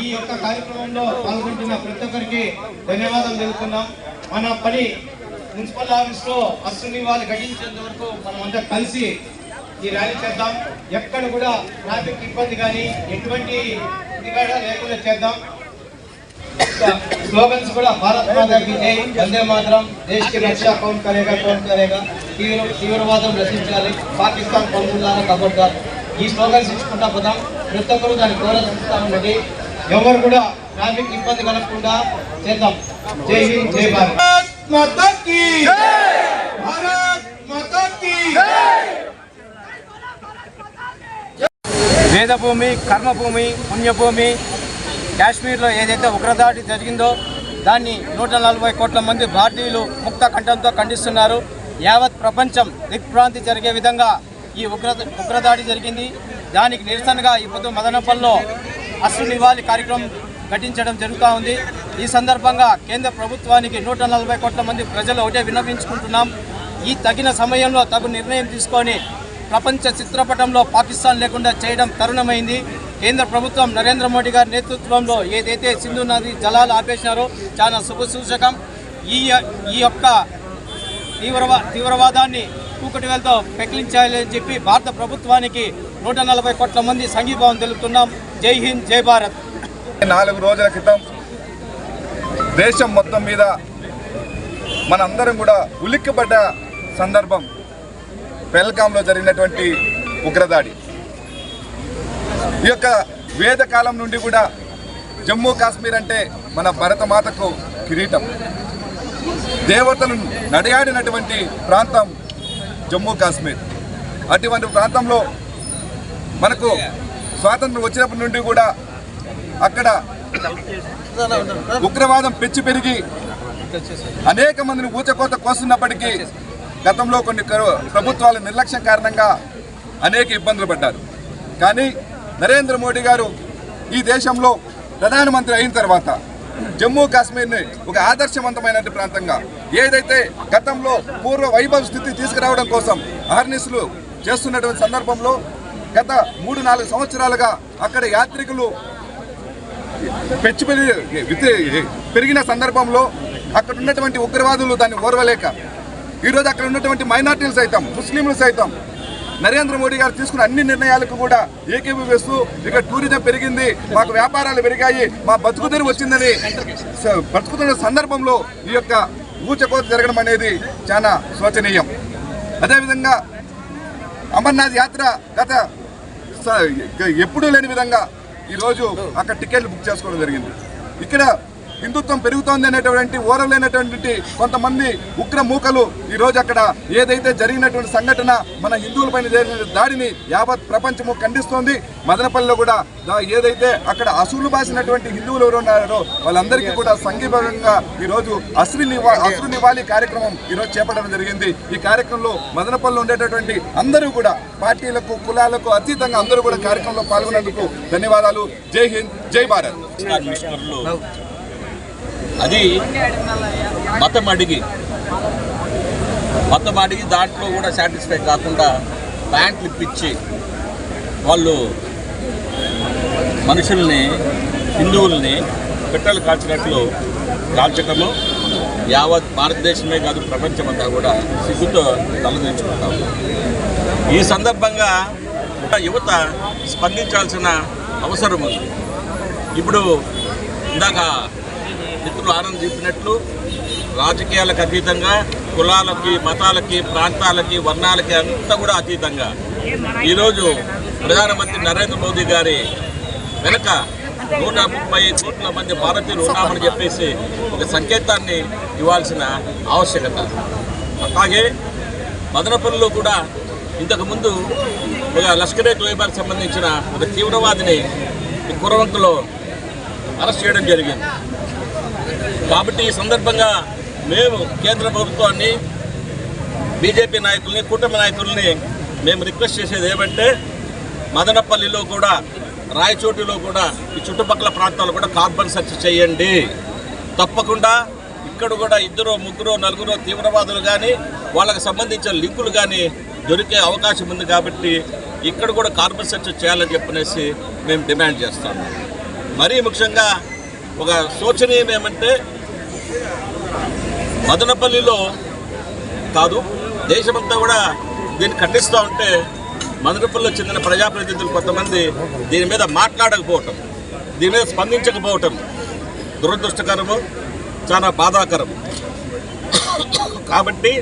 ఈ యొక్క కార్యక్రమంలో పాల్గొంటున్న ప్రతి ఒక్కరికి ధన్యవాదాలు తెలుపుతున్నాం. మన పని మున్సిపల్ ఆఫీస్లో అసలు వాళ్ళు గడించేంత వరకు మనం అంతా కలిసి ఈ ర్యాలీ చేద్దాం. ఎక్కడ కూడా ట్రాఫిక్ ఇబ్బంది కానీ ఎటువంటి ఇది లేకుండా చేద్దాం. స్లోగన్స్ కూడా భారత్ మాతాకి జై. వందే మాత్రం. దేశ రక్ష కౌన్ కరేగా కౌన్ కరేగా. తీవ్ర తీవ్రవాదం రచించాలి. పాకిస్తాన్ పంపులారా కబడ్దారు ఈ స్లోగన్స్ ఇచ్చుకుంటా పోతాం ప్రతి ఒక్కరు దాన్ని గౌరవిస్తూ ఉన్నది ఎవరు కూడా ట్రాఫిక్ ఇబ్బంది కలగకుండా చేద్దాం. జై హింద్ జై భారత్. వేదభూమి కర్మభూమి పుణ్యభూమి కాశ్మీర్లో ఏదైతే ఉగ్రదాడి జరిగిందో దాన్ని నూట నలభై కోట్ల మంది భారతీయులు ముక్త కంఠంతో ఖండిస్తున్నారు. యావత్ ప్రపంచం దిగ్భ్రాంతి జరిగే విధంగా ఈ ఉగ్ర ఉగ్రదాడి జరిగింది. దానికి నిరసనగా ఈ పొద్దు మదనపల్లిలో అసలు నివాళి కార్యక్రమం ఘటించడం జరుగుతూ ఉంది. ఈ సందర్భంగా కేంద్ర ప్రభుత్వానికి నూట నలభై కోట్ల మంది ప్రజలు ఒకటే విన్నవించుకుంటున్నాం. ఈ తగిన సమయంలో తగు నిర్ణయం తీసుకొని ప్రపంచ చిత్రపటంలో పాకిస్తాన్ లేకుండా చేయడం తరుణమైంది. కేంద్ర ప్రభుత్వం నరేంద్ర మోడీ గారి నేతృత్వంలో ఏదైతే సింధు నది జలాలు ఆపేసినారో చాలా శుభసూచకం. ఈ ఈ యొక్క తీవ్రవా తీవ్రవాదాన్ని కూకటి వేలతో పెకిలించాలని చెప్పి భారత ప్రభుత్వానికి నూట నలభై కోట్ల మంది సంఘీభావం తెలుపుతున్నాం. జై హింద్ జై భారత్. నాలుగు రోజుల క్రితం దేశం మొత్తం మీద మనందరం కూడా ఉలిక్కిపడ్డ సందర్భం పెల్కాంలో జరిగినటువంటి ఉగ్రదాడి. ఈ యొక్క వేదకాలం నుండి కూడా జమ్మూ కాశ్మీర్ అంటే మన భరతమాతకు కిరీటం. దేవతలు నడియాడినటువంటి ప్రాంతం జమ్మూ కాశ్మీర్. అటువంటి ప్రాంతంలో మనకు స్వాతంత్రం వచ్చినప్పటి నుండి కూడా అక్కడ ఉగ్రవాదం పెంచి పెరిగి అనేక మందిని ఊచకోత కోస్తున్నప్పటికీ గతంలో కొన్ని ప్రభుత్వాల నిర్లక్ష్యం కారణంగా అనేక ఇబ్బందులు పడ్డారు. కానీ నరేంద్ర మోడీ గారు ఈ దేశంలో ప్రధానమంత్రి అయిన తర్వాత జమ్మూ కాశ్మీర్ని ఒక ఆదర్శవంతమైన ప్రాంతంగా ఏదైతే గతంలో పూర్వ వైభవ స్థితి తీసుకురావడం కోసం అహర్నిసులు చేస్తున్నటువంటి సందర్భంలో గత మూడు నాలుగు సంవత్సరాలుగా అక్కడ యాత్రికులు పెంచి పెరిగిన సందర్భంలో అక్కడ ఉన్నటువంటి ఉగ్రవాదులు దాన్ని ఓర్వలేక ఈరోజు అక్కడ ఉన్నటువంటి మైనార్టీలు సైతం ముస్లింలు సైతం నరేంద్ర మోడీ గారు తీసుకున్న అన్ని నిర్ణయాలకు కూడా ఏకీభవిస్తూ ఇక టూరిజం పెరిగింది మాకు వ్యాపారాలు పెరిగాయి మా బతుకుదరి వచ్చిందని బతుకుతున్న సందర్భంలో ఈ యొక్క ఊచకోత జరగడం అనేది చాలా శోచనీయం. అదేవిధంగా అమర్నాథ్ యాత్ర గత స- ఎప్పుడూ లేని విధంగా ఈరోజు అక్కడ టికెట్లు బుక్ చేసుకోవడం జరిగింది. ఇక్కడ హిందుత్వం పెరుగుతోంది అనేటువంటి ఓరలేనటువంటి కొంతమంది ఉగ్ర మూకలు ఈరోజు అక్కడ ఏదైతే జరిగినటువంటి సంఘటన మన హిందువులపైన జరిగిన దాడిని యావత్ ప్రపంచము ఖండిస్తోంది. మదనపల్లిలో కూడా ఏదైతే అక్కడ అసూలు బాసినటువంటి హిందువులు ఎవరు ఉన్నారో వాళ్ళందరికీ కూడా సంఘీభాగంగా ఈరోజు అశ్రు నివా అశ్రు నివాళి కార్యక్రమం ఈరోజు చేపట్టడం జరిగింది. ఈ కార్యక్రమంలో మదనపల్లిలో ఉండేటటువంటి అందరూ కూడా పార్టీలకు కులాలకు అతీతంగా అందరూ కూడా కార్యక్రమంలో పాల్గొన్నందుకు ధన్యవాదాలు. జై హింద్ జై భారత్. అది మతం అడిగి మతం అడిగి దాంట్లో కూడా సాటిస్ఫై కాకుండా ప్యాంట్లు ఇప్పించి వాళ్ళు మనుషుల్ని హిందువుల్ని పిట్టలు కాల్చినట్లు కాల్చటము యావత్ భారతదేశమే కాదు ప్రపంచమంతా కూడా సిగ్గుతో తలదించుకుంటాం ఈ సందర్భంగా యువత స్పందించాల్సిన అవసరం ఉంది. ఇప్పుడు ఇందాక మిత్రులు ఆనంద్ చెప్పినట్లు రాజకీయాలకు అతీతంగా కులాలకి మతాలకి ప్రాంతాలకి వర్ణాలకి అంతా కూడా అతీతంగా. ఈరోజు ప్రధానమంత్రి నరేంద్ర మోదీ గారి వెనక నూట ముప్పై కోట్ల మంది భారతీయులు ఉన్నామని చెప్పేసి ఒక సంకేతాన్ని ఇవ్వాల్సిన ఆవశ్యకత. అలాగే మదనపల్లిలో కూడా ఇంతకుముందు ఒక లష్కరే తోయిబాకి సంబంధించిన ఒక తీవ్రవాదిని కురవంకలో అరెస్ట్ చేయడం జరిగింది. కాబట్టి ఈ సందర్భంగా మేము కేంద్ర ప్రభుత్వాన్ని బీజేపీ నాయకుల్ని కూటమి నాయకుల్ని మేము రిక్వెస్ట్ చేసేది ఏమంటే మదనపల్లిలో కూడా రాయచోటిలో కూడా ఈ చుట్టుపక్కల ప్రాంతాల్లో కూడా కార్బన్ సెర్చ్ చేయండి. తప్పకుండా ఇక్కడ కూడా ఇద్దరు ముగ్గురు నలుగురు తీవ్రవాదులు కానీ వాళ్ళకి సంబంధించిన లింకులు కానీ దొరికే అవకాశం ఉంది కాబట్టి ఇక్కడ కూడా కార్బన్ సెర్చ్ చేయాలని చెప్పనేసి మేము డిమాండ్ చేస్తాము. మరీ ముఖ్యంగా ఒక శోచనీయం ఏమంటే మదనపల్లిలో కాదు దేశమంతా కూడా దీన్ని ఖండిస్తూ ఉంటే మదనపల్లిలో చెందిన ప్రజాప్రతినిధులు కొంతమంది దీని మీద మాట్లాడకపోవటం దీని మీద స్పందించకపోవటం దురదృష్టకరము చాలా బాధాకరం. కాబట్టి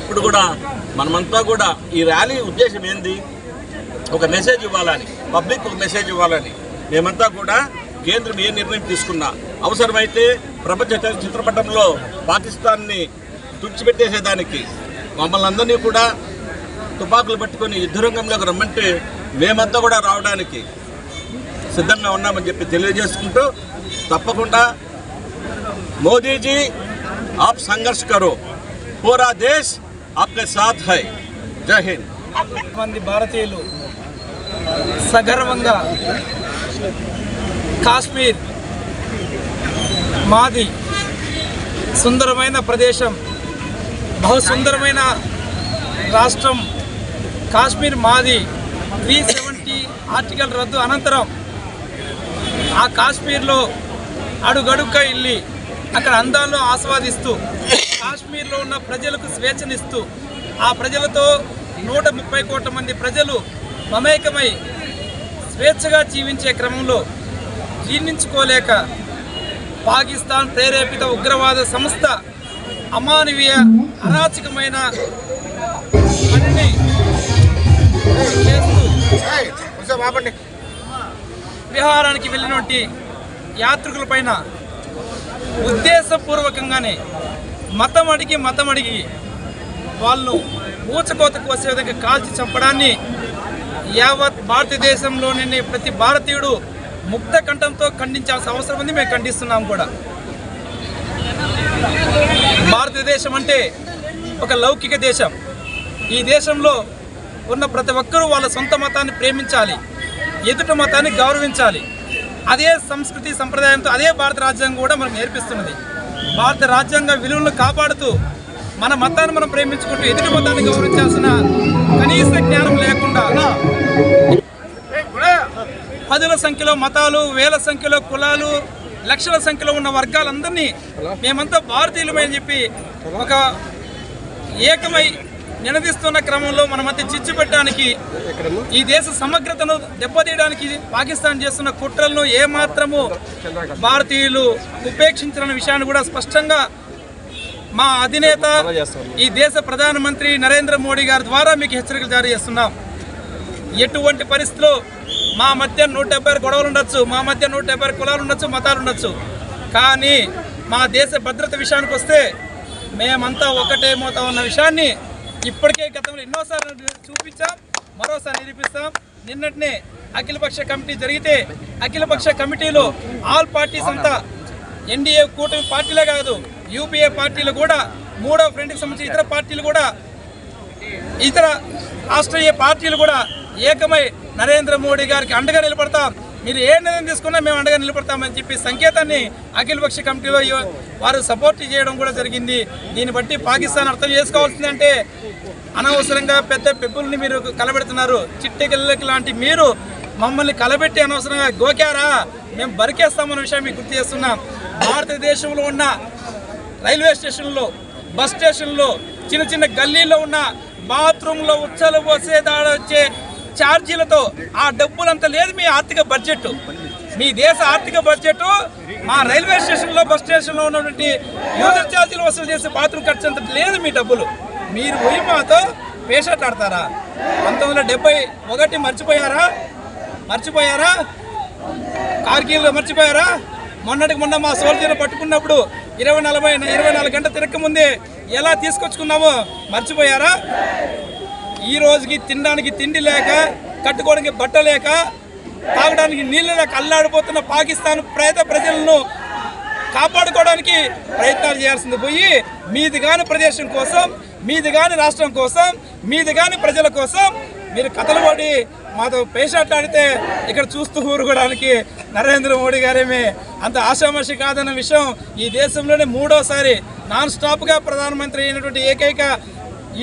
ఇప్పుడు కూడా మనమంతా కూడా ఈ ర్యాలీ ఉద్దేశం ఏంది? ఒక మెసేజ్ ఇవ్వాలని పబ్లిక్ ఒక మెసేజ్ ఇవ్వాలని మేమంతా కూడా కేంద్రం ఏ నిర్ణయం తీసుకున్నా అవసరమైతే ప్రపంచ చిత్రపటంలో పాకిస్తాన్ని తుడిచిపెట్టేసేదానికి మమ్మల్ని అందరినీ కూడా తుపాకులు పట్టుకొని యుద్ధరంగంలోకి రమ్మంటే మేమంతా కూడా రావడానికి సిద్ధంగా ఉన్నామని చెప్పి తెలియజేసుకుంటూ తప్పకుండా మోదీజీ ఆప్ సంఘర్ష్ కరో. పూరా దేశ్ ఆప్కే సాథ్ హై. జై హింద్. మంది భారతీయులు సగర్వంగా కాశ్మీర్ మాది సుందరమైన ప్రదేశం బహు సుందరమైన రాష్ట్రం. కాశ్మీర్ మాది త్రీ సెవెంటీ ఆర్టికల్ రద్దు అనంతరం ఆ కాశ్మీర్లో అడుగడుక్క ఇల్లి అక్కడ అందాలను ఆస్వాదిస్తూ కాశ్మీర్లో ఉన్న ప్రజలకు స్వేచ్ఛనిస్తూ ఆ ప్రజలతో నూట ముప్పై కోట్ల మంది ప్రజలు మమేకమై స్వేచ్ఛగా జీవించే క్రమంలో జీర్ణించుకోలేక పాకిస్తాన్ ప్రేరేపిత ఉగ్రవాద సంస్థ అమానవీయ అరాచకమైన పనిని విహారానికి వెళ్ళినటువంటి యాత్రికులపైన ఉద్దేశపూర్వకంగానే మతం అడిగి మతం అడిగి వాళ్ళు ఊచకోత కోసే విధంగా కాల్చి చంపడాన్ని యావత్ భారతదేశంలోని ప్రతి భారతీయుడు ముక్త కంఠంతో ఖండించాల్సిన అవసరం ఉంది మేము ఖండిస్తున్నాం కూడా. భారతదేశం అంటే ఒక లౌకిక దేశం. ఈ దేశంలో ఉన్న ప్రతి ఒక్కరూ వాళ్ళ సొంత మతాన్ని ప్రేమించాలి ఎదుటి మతాన్ని గౌరవించాలి. అదే సంస్కృతి సంప్రదాయంతో అదే భారత రాజ్యాంగం కూడా మనకు నేర్పిస్తున్నది. భారత రాజ్యాంగ విలువలను కాపాడుతూ మన మతాన్ని మనం ప్రేమించుకుంటూ ఎదుటి మతాన్ని గౌరవించాల్సిన కనీస జ్ఞానం లేకుండా పదుల సంఖ్యలో మతాలు వేల సంఖ్యలో కులాలు లక్షల సంఖ్యలో ఉన్న వర్గాలందరినీ మేమంతా భారతీయులమై అని చెప్పి ఒక ఏకమై నినదిస్తున్న క్రమంలో మన మధ్య చిచ్చు పెట్టడానికి ఈ దేశ సమగ్రతను దెబ్బతీయడానికి పాకిస్తాన్ చేస్తున్న కుట్రలను ఏమాత్రము భారతీయులు ఉపేక్షించిన విషయాన్ని కూడా స్పష్టంగా మా అధినేత ఈ దేశ ప్రధానమంత్రి నరేంద్ర మోడీ గారి ద్వారా మీకు హెచ్చరికలు జారీ చేస్తున్నాం. ఎటువంటి పరిస్థితిలో మా మధ్య నూట డెబ్బై గొడవలు ఉండొచ్చు మా మధ్య నూట డెబ్బై కులాలు ఉండొచ్చు మతాలు ఉండొచ్చు. కానీ మా దేశ భద్రత విషయానికి వస్తే మేమంతా ఒకటే మోతా ఉన్న విషయాన్ని ఇప్పటికే గతంలో ఎన్నోసార్లు చూపించాం మరోసారి నిరూపిస్తాం. నిన్నటినే అఖిలపక్ష కమిటీ జరిగితే అఖిలపక్ష కమిటీలో ఆల్ పార్టీస్ అంతా ఎన్డీఏ కూటమి పార్టీలే కాదు యూపీఏ పార్టీలు కూడా మూడో ఫ్రంట్కి సంబంధించిన ఇతర పార్టీలు కూడా ఇతర రాష్ట్రీయ పార్టీలు కూడా ఏకమై నరేంద్ర మోడీ గారికి అండగా నిలబడతాం. మీరు ఏ నిర్ణయం తీసుకున్నా మేము అండగా నిలబడతామని చెప్పి సంకేతాన్ని అఖిలపక్ష కమిటీలో వారు సపోర్ట్ చేయడం కూడా జరిగింది. దీన్ని బట్టి పాకిస్తాన్ అర్థం చేసుకోవాల్సిందంటే అనవసరంగా పెద్ద పెప్పుల్ని మీరు కలబెడుతున్నారు. చిట్టెగిల్లకి లాంటి మీరు మమ్మల్ని కలబెట్టి అనవసరంగా గోకారా మేము బరికేస్తామన్న విషయం మీకు గుర్తు చేస్తున్నాం. భారతదేశంలో ఉన్న రైల్వే స్టేషన్లో బస్ స్టేషన్లో చిన్న చిన్న గల్లీలో ఉన్న బాత్రూంలో ఉచ్చలు పోసే దాడ వచ్చే ఛార్జీలతో ఆ డబ్బులంత లేదు మీ ఆర్థిక బడ్జెట్ మీ దేశ ఆర్థిక బడ్జెట్ మా రైల్వే స్టేషన్లో బస్ స్టేషన్లో ఉన్నటువంటి యూజర్ ఛార్జీలు వసూలు చేసే బాత్రూమ్ ఖర్చు అంత లేదు మీ డబ్బులు. మీరు పోయి మాతో పేషెంట్ ఆడతారా? పంతొమ్మిది వందల డెబ్బై ఒకటి మర్చిపోయారా? మర్చిపోయారా? కార్గిల్ మర్చిపోయారా? మొన్నటికి మొన్న మా సోల్జర్ పట్టుకున్నప్పుడు ఇరవై నలభై ఇరవై నాలుగు గంటల తిరక్క ముందే ఎలా తీసుకొచ్చుకున్నామో మర్చిపోయారా? ఈ రోజుకి తినడానికి తిండి లేక కట్టుకోవడానికి బట్ట లేక తాగడానికి నీళ్ళు లేక అల్లాడిపోతున్న పాకిస్తాన్ ప్రేత ప్రజలను కాపాడుకోవడానికి ప్రయత్నాలు చేయాల్సింది పోయి మీది కాని ప్రదేశం కోసం మీది కాని రాష్ట్రం కోసం మీది కాని ప్రజల కోసం మీరు కథలు పడి మాతో పేషాట్లాడితే ఇక్కడ చూస్తూ ఊరుకోవడానికి నరేంద్ర మోడీ గారేమి అంత ఆశామర్షి కాదన్న విషయం ఈ దేశంలోనే మూడోసారి నాన్ స్టాప్గా ప్రధానమంత్రి అయినటువంటి ఏకైక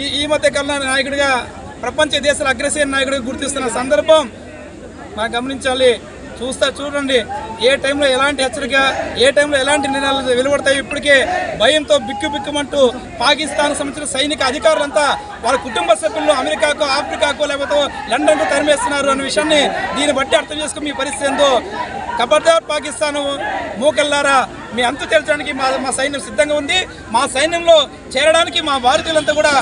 ఈ ఈ మధ్య కాలంలో నాయకుడిగా ప్రపంచ దేశాల అగ్రసేన నాయకుడిగా గుర్తిస్తున్న సందర్భం మనం గమనించాలి. చూస్తా చూడండి. ఏ టైంలో ఎలాంటి హెచ్చరిక ఏ టైంలో ఎలాంటి నిర్ణయాలు వెలువడతాయి ఇప్పటికే భయంతో బిక్కు బిక్కుమంటూ పాకిస్తాన్ సంబంధించిన సైనిక అధికారులంతా వాళ్ళ కుటుంబ సభ్యులను అమెరికాకు ఆఫ్రికాకు లేకపోతే లండన్కు తరిమేస్తున్నారు అనే విషయాన్ని దీన్ని బట్టి అర్థం చేసుకుని మీ పరిస్థితి ఏందో. కబర్దార్ పాకిస్తాన్ మూకల్లారా మీ అంతు తేల్చడానికి మా మా సైన్యం సిద్ధంగా ఉంది. మా సైన్యంలో చేరడానికి మా భారతీయులంతా కూడా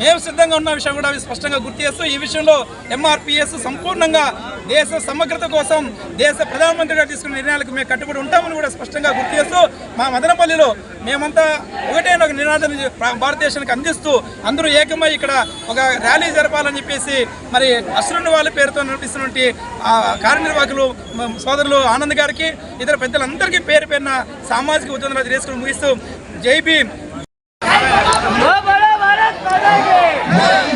మేము సిద్ధంగా ఉన్న విషయం కూడా స్పష్టంగా గుర్తు చేస్తూ ఈ విషయంలో ఎంఆర్పిఎస్ సంపూర్ణంగా దేశ సమగ్రత కోసం దేశ ప్రధానమంత్రిగా తీసుకున్న నిర్ణయాలకు మేము కట్టుబడి ఉంటామని కూడా స్పష్టంగా గుర్తు చేస్తూ మా మదనపల్లిలో మేమంతా ఒకటైన ఒక నినాదం భారతదేశానికి అందిస్తూ అందరూ ఏకమై ఇక్కడ ఒక ర్యాలీ జరపాలని చెప్పేసి మరి అశ్రుని వాళ్ళ పేరుతో నడిపిస్తున్నటువంటి కార్యనిర్వాహకులు సోదరులు ఆనంద్ గారికి ఇతర పెద్దలందరికీ పేరు పేరున సామాజిక ఉద్యమంలో తీసుకుని ముగిస్తూ జై భీమ్. है